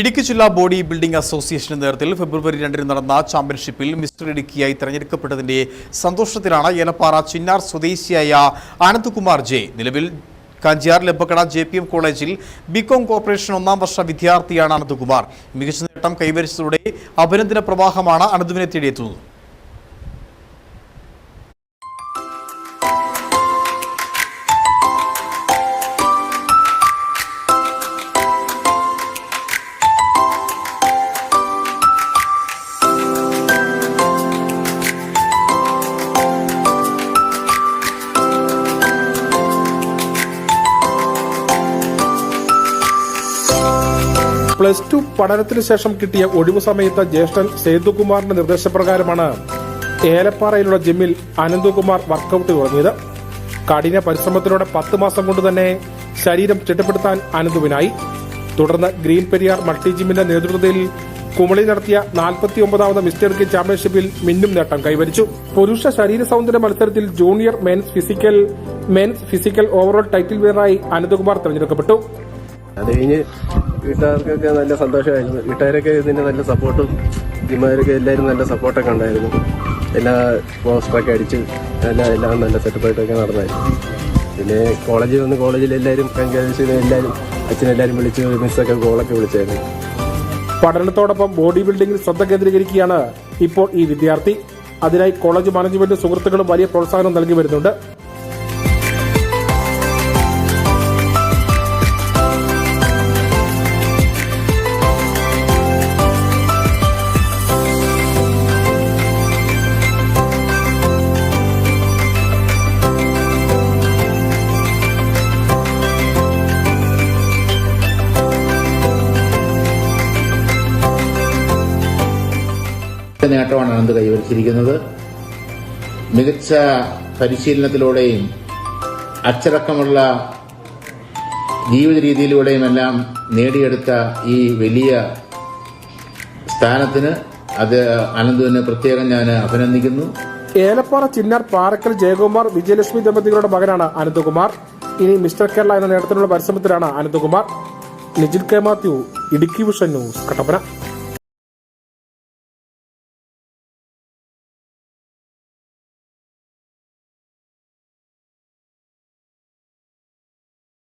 ഇടുക്കി ജില്ലാ body building അസോസിയേഷന്റെ നേതൃത്വത്തിൽ ഫെബ്രുവരി രണ്ടിന് നടന്ന ചാമ്പ്യൻഷിപ്പിൽ മിസ്റ്റർ ഇടുക്കിയായി തെരഞ്ഞെടുക്കപ്പെട്ടതിന്റെ സന്തോഷത്തിലാണ് ഏലപ്പാറ ചിന്നാർ സ്വദേശിയായ ആനന്ദ്കുമാർ ജെ. നിലവിൽ Kanchiyar Labbakkada J P M കോളേജിൽ ബികോം കോർപ്പറേഷൻ ഒന്നാം വർഷ വിദ്യാർത്ഥിയാണ് അനന്ത്കുമാർ മികച്ച നേട്ടം കൈവരിച്ചതോടെ അഭിനന്ദന പ്രവാഹമാണ് അനന്തുവിനെ തേടിയെത്തുന്നത്. പ്ലസ് ടു പഠനത്തിന് ശേഷം കിട്ടിയ ഒഴിവു സമയത്ത് ജ്യേഷ്ഠൻ സേതുകുമാറിന്റെ നിർദ്ദേശപ്രകാരമാണ് ഏലപ്പാറയിലുള്ള ജിമ്മിൽ അനന്തകുമാർ വർക്കൗട്ട് തുടങ്ങിയത്. കഠിന പരിശ്രമത്തിലൂടെ പത്ത് മാസം കൊണ്ട് തന്നെ ശരീരം ചിട്ടപ്പെടുത്താൻ അനന്തുവിനായി. തുടർന്ന് ഗ്രീൻ പെരിയാർ മൾട്ടി ജിമ്മിന്റെ നേതൃത്വത്തിൽ കുമളി നടത്തിയ നാൽപ്പത്തി ഒമ്പതാമത് മിസ്റ്റർ കെ ചാമ്പ്യൻഷിപ്പിൽ മിന്നും നേട്ടം കൈവരിച്ചു. പുരുഷ ശരീര സൗന്ദര്യ മത്സരത്തിൽ junior men's physical men's physical overall title വിന്നറായി Ananthakumar തെരഞ്ഞെടുക്കപ്പെട്ടു. അത് കഴിഞ്ഞ് വീട്ടുകാർക്കൊക്കെ നല്ല സന്തോഷമായിരുന്നു. വീട്ടുകാരൊക്കെ ഇതിന് നല്ല സപ്പോർട്ടും ജിമാരൊക്കെ എല്ലാവരും നല്ല സപ്പോർട്ടൊക്കെ ഉണ്ടായിരുന്നു. എല്ലാ പോസ്റ്ററൊക്കെ അടിച്ച് എല്ലാ എല്ലാം നല്ല സെറ്റപ്പായിട്ടൊക്കെ നടന്നായിരുന്നു. പിന്നെ കോളേജിൽ വന്ന് കോളേജിൽ എല്ലാവരും കൺഗ്രാജുലേഷൻ എല്ലാവരും അച്ഛനെല്ലാവരും വിളിച്ച് മിസ്സൊക്കെ ഗോളൊക്കെ വിളിച്ചായിരുന്നു. പഠനത്തോടൊപ്പം ബോഡി ബിൽഡിംഗിൽ ശ്രദ്ധ കേന്ദ്രീകരിക്കുകയാണ് ഇപ്പോൾ ഈ വിദ്യാർത്ഥി. അതിനായി കോളേജ് മാനേജ്മെന്റ് സുഹൃത്തുക്കളും വലിയ പ്രോത്സാഹനം നൽകി വരുന്നുണ്ട്. നേട്ടമാണ് അനന്ത് കൈവരിച്ചിരിക്കുന്നത്. മികച്ച പരിശീലനത്തിലൂടെയും അച്ചടക്കമുള്ള ജീവിത രീതിയിലൂടെയും എല്ലാം നേടിയെടുത്ത ഈ വലിയ സ്ഥാനത്തിന് അത് അനന്തുവിനെ പ്രത്യേകം ഞാൻ അഭിനന്ദിക്കുന്നു. ഏലപ്പാറ ചിന്നാർ പാറക്കൽ ജയകുമാർ വിജയലക്ഷ്മി ദമ്പതികളുടെ മകനാണ് അനന്തകുമാർ. ഇനി മിസ്റ്റർ കേരള എന്ന നേട്ടത്തിനുള്ള പരിശ്രമത്തിലാണ് Ananthakumar. Nijil K Mathew Idukki vision news Kattappana.